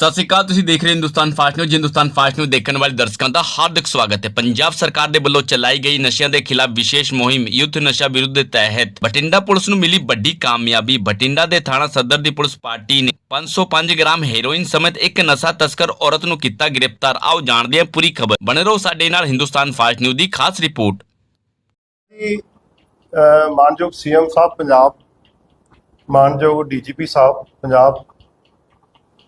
ਸਤਿ ਸ਼੍ਰੀ ਅਕਾਲ, ਤੁਸੀਂ ਦੇਖ ਰਹੇ Hindustan fast news. Hindustan fast news ਦੇਖਣ ਵਾਲੇ ਦਰਸ਼ਕਾਂ ਦਾ ਹਾਰਦਿਕ ਸਵਾਗਤ ਹੈ। ਪੰਜਾਬ ਸਰਕਾਰ ਦੇ ਵੱਲੋਂ ਚਲਾਈ ਗਈ ਨਸ਼ਿਆਂ ਦੇ ਖਿਲਾਫ ਵਿਸ਼ੇਸ਼ ਮੁਹਿੰਮ, ਯੁੱਧ ਨਸ਼ਾ ਵਿਰੁੱਧ ਦੇ ਤਹਿਤ। ਬਠਿੰਡਾ ਪੁਲਿਸ ਨੂੰ ਮਿਲੀ ਵੱਡੀ ਕਾਮਯਾਬੀ। ਬਠਿੰਡਾ ਦੇ ਥਾਣਾ ਸਦਰ ਦੀ ਪੁਲਿਸ ਪਾਰਟੀ ਨੇ 505 ਗ੍ਰਾਮ ਹੈਰੋਇਨ ਸਮੇਤ ਇੱਕ ਨਸ਼ਾ ਤਸਕਰ ਔਰਤ ਨੂੰ ਕੀਤਾ ਗ੍ਰਿਫਤਾਰ। ਆਓ ਜਾਣਦੇ ਹਾਂ ਪੂਰੀ ਖਬਰ। ਬਣੇ ਰਹੋ ਸਾਡੇ ਨਾਲ ਹਿੰਦੁਸਤਾਨ ਫਾਸਟ ਨਿਊਜ਼ ਦੀ ਖਾਸ ਰਿਪੋਰਟ। ਜੀ ਮਾਨਯੋਗ ਸੀਐਮ ਸਾਹਿਬ, ਪੰਜਾਬ ਮਾਨਯੋਗ ਡੀਜੀਪੀ ਸਾਹਿਬ, ਪੰਜਾਬ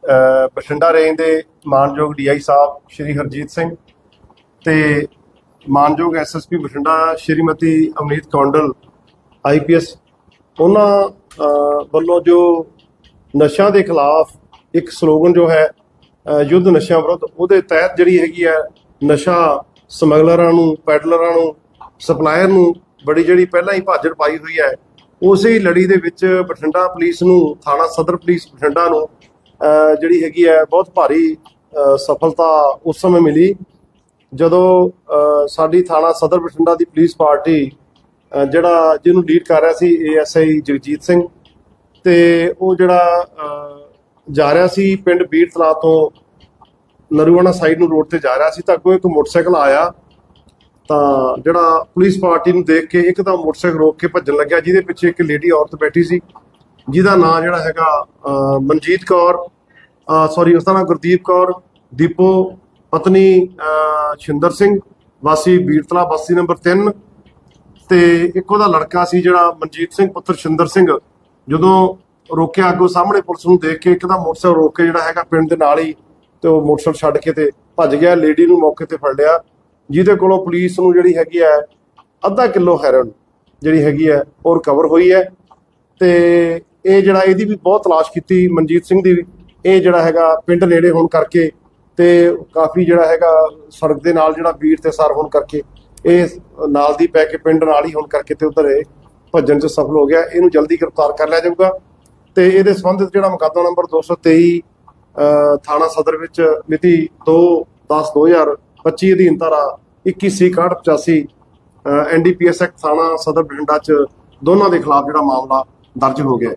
ਬਠਿੰਡਾ ਰੇਂਜ ਦੇ ਮਾਨਯੋਗ ਡੀਆਈ ਸਾਹਿਬ ਸ਼੍ਰੀ ਹਰਜੀਤ ਸਿੰਘ ਤੇ ਮਾਨਯੋਗ ਐਸਐਸਪੀ ਬਠਿੰਡਾ ਸ਼੍ਰੀਮਤੀ ਅਮਨੀਤ ਕੌਂਡਲ ਆਈਪੀਐਸ ਉਹਨਾਂ ਵੱਲੋਂ ਜੋ ਨਸ਼ਿਆਂ ਦੇ ਖਿਲਾਫ ਇੱਕ ਸਲੋਗਨ ਜੋ ਹੈ ਯੁੱਧ ਨਸ਼ਿਆਂ ਵਿਰੁੱਧ, ਉਹਦੇ ਤਹਿਤ ਜਿਹੜੀ ਹੈਗੀ ਹੈ ਨਸ਼ਾ ਸਮਗਲਰਾਂ ਨੂੰ, ਪੈਡਲਰਾਂ ਨੂੰ, ਸਪਲਾਇਰ ਨੂੰ ਬੜੀ ਜਿਹੜੀ ਪਹਿਲਾਂ ਹੀ ਭਾਜੜ ਪਾਈ ਹੋਈ ਹੈ, ਉਸੇ ਲੜੀ ਦੇ ਵਿੱਚ ਬਠਿੰਡਾ ਪੁਲਿਸ ਨੂੰ, ਥਾਣਾ ਸਦਰ ਪੁਲਿਸ ਬਠਿੰਡਾ ਨੂੰ ਜਿਹੜੀ ਹੈਗੀ ਹੈ, ਬਹੁਤ ਭਾਰੀ ਸਫਲਤਾ ਉਸ ਸਮੇਂ ਮਿਲੀ ਜਦੋਂ ਸਾਡੀ ਥਾਣਾ ਸਦਰ ਬਠਿੰਡਾ ਦੀ ਪੁਲਿਸ ਪਾਰਟੀ ਜਿਹੜਾ ਜਿਹਨੂੰ ਲੀਡ ਕਰ ਰਿਹਾ ਸੀ ਏਐਸਆਈ ਜਗਜੀਤ ਸਿੰਘ ਤੇ ਉਹ ਜਿਹੜਾ ਜਾ ਰਿਹਾ ਸੀ ਪਿੰਡ ਬੀੜ ਤਲਾ ਤੋਂ ਨਰੂਆਣਾ ਸਾਈਡ ਨੂੰ ਰੋਡ ਤੇ ਜਾ ਰਿਹਾ ਸੀ ਤਾਂ ਅੱਗੋਂ ਇੱਕ ਮੋਟਰਸਾਈਕਲ ਆਇਆ ਤਾਂ ਜਿਹੜਾ ਪੁਲਿਸ ਪਾਰਟੀ ਨੂੰ ਦੇਖ ਕੇ ਇੱਕਦਮ ਮੋਟਰਸਾਈਕਲ ਰੋਕ ਕੇ ਭੱਜਣ ਲੱਗਿਆ ਜਿਹਦੇ ਪਿੱਛੇ ਇੱਕ ਲੇਡੀ ਔਰਤ ਬੈਠੀ ਸੀ। ਜਿਹਦਾ ਨਾਂ ਜਿਹੜਾ ਹੈਗਾ ਮਨਜੀਤ ਕੌਰ ਸੌਰੀ ਉਸਦਾ ਨਾਂ ਗੁਰਦੀਪ ਕੌਰ ਦੀਪੋ ਪਤਨੀ ਅਹ, ਸ਼ਿੰਦਰ ਸਿੰਘ ਵਾਸੀ ਬੀਰਤਲਾ ਬਸਤੀ ਨੰਬਰ 3 ਤੇ ਇੱਕ ਉਹਦਾ ਲੜਕਾ ਸੀ ਜਿਹੜਾ ਮਨਜੀਤ ਸਿੰਘ ਪੁੱਤਰ ਸ਼ਿੰਦਰ ਸਿੰਘ ਜਦੋਂ ਰੋਕਿਆ ਅੱਗੋਂ ਸਾਹਮਣੇ ਪੁਲਿਸ ਨੂੰ ਦੇਖ ਕੇ ਇੱਕ ਇੱਕਦਮ ਮੋਟਰਸਾਈਕਲ ਰੋਕ ਕੇ ਜਿਹੜਾ ਹੈਗਾ ਪਿੰਡ ਦੇ ਨਾਲ ਹੀ ਤੇ ਉਹ ਮੋਟਰਸਾਈਕਲ ਛੱਡ ਕੇ ਤੇ ਭੱਜ ਗਿਆ ਲੇਡੀ ਨੂੰ ਮੌਕੇ ਤੇ ਫੜ ਲਿਆ ਜਿਹਦੇ ਕੋਲੋਂ ਪੁਲਿਸ ਨੂੰ ਜਿਹੜੀ ਹੈਗੀ ਹੈ ਅੱਧਾ ਕਿਲੋ ਹੈਰੋਇਨ ਜਿਹੜੀ ਹੈਗੀ ਹੈ ਉਹ ਰਿਕਵਰ ਹੋਈ ਹੈ ਤੇ ਇਹ ਜਿਹੜਾ ਇਹਦੀ ਵੀ ਬਹੁਤ ਤਲਾਸ਼ ਕੀਤੀ ਮਨਜੀਤ ਸਿੰਘ ਦੀ ਵੀ। ਇਹ ਜਿਹੜਾ ਹੈਗਾ ਪਿੰਡ ਨੇੜੇ ਹੋਣ ਕਰਕੇ ਤੇ ਕਾਫੀ ਜਿਹੜਾ ਹੈਗਾ ਸੜਕ ਦੇ ਨਾਲ ਜਿਹੜਾ ਵੀਰ ਤੇ ਸਰ ਹੋਣ ਕਰਕੇ ਇਹ ਨਾਲ ਦੀ ਪੈ ਕੇ ਪਿੰਡ ਨਾਲ ਹੀ ਹੋਣ ਕਰਕੇ ਤੇ ਉਧਰ ਇਹ ਭੱਜਣ ਚ ਸਫਲ ਹੋ ਗਿਆ। ਇਹਨੂੰ ਜਲਦੀ ਗ੍ਰਿਫਤਾਰ ਕਰ ਲਿਆ ਜਾਊਗਾ। ਤੇ ਇਹਦੇ ਸੰਬੰਧਿਤ ਜਿਹੜਾ ਮੁਕੱਦਮਾ ਨੰਬਰ 223 ਅਹ, ਥਾਣਾ ਸਦਰ ਵਿੱਚ ਮਿਤੀ 2 10 2025 ਅਧੀਨ ਧਾਰਾ 21 ਸੀ 6185 ਐਨਡੀਪੀਐਸ ਐਕਟ ਥਾਣਾ ਸਦਰ ਬਠਿੰਡਾ ਚ ਦੋਨਾਂ ਦੇ ਖਿਲਾਫ ਜਿਹੜਾ ਮਾਮਲਾ ਦਰਜ ਹੋ ਗਿਆ